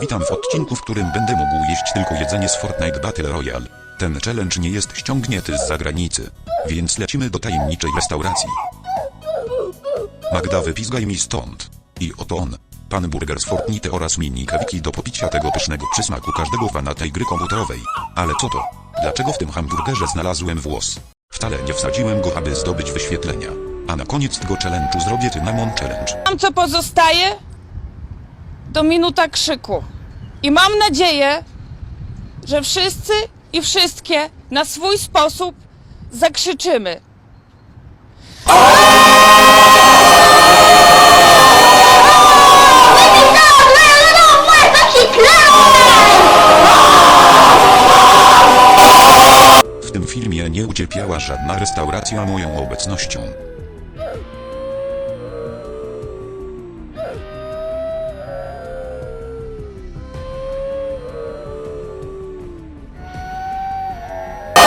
Witam w odcinku, w którym będę mógł jeść tylko jedzenie z Fortnite Battle Royale. Ten challenge nie jest ściągnięty z zagranicy. Więc lecimy do tajemniczej restauracji. Magda wypizgaj mi stąd. I oto on. Pan Burger z Fortnite oraz mini kawiki do popicia tego pysznego przysmaku każdego fana tej gry komputerowej. Ale co to? Dlaczego w tym hamburgerze znalazłem włos? Wcale nie wsadziłem go, aby zdobyć wyświetlenia. A na koniec tego challenge'u zrobię Tynamon Challenge. Mam co pozostaje? To minuta krzyku. I mam nadzieję, że wszyscy i wszystkie na swój sposób zakrzyczymy. W tym filmie nie ucierpiała żadna restauracja moją obecnością.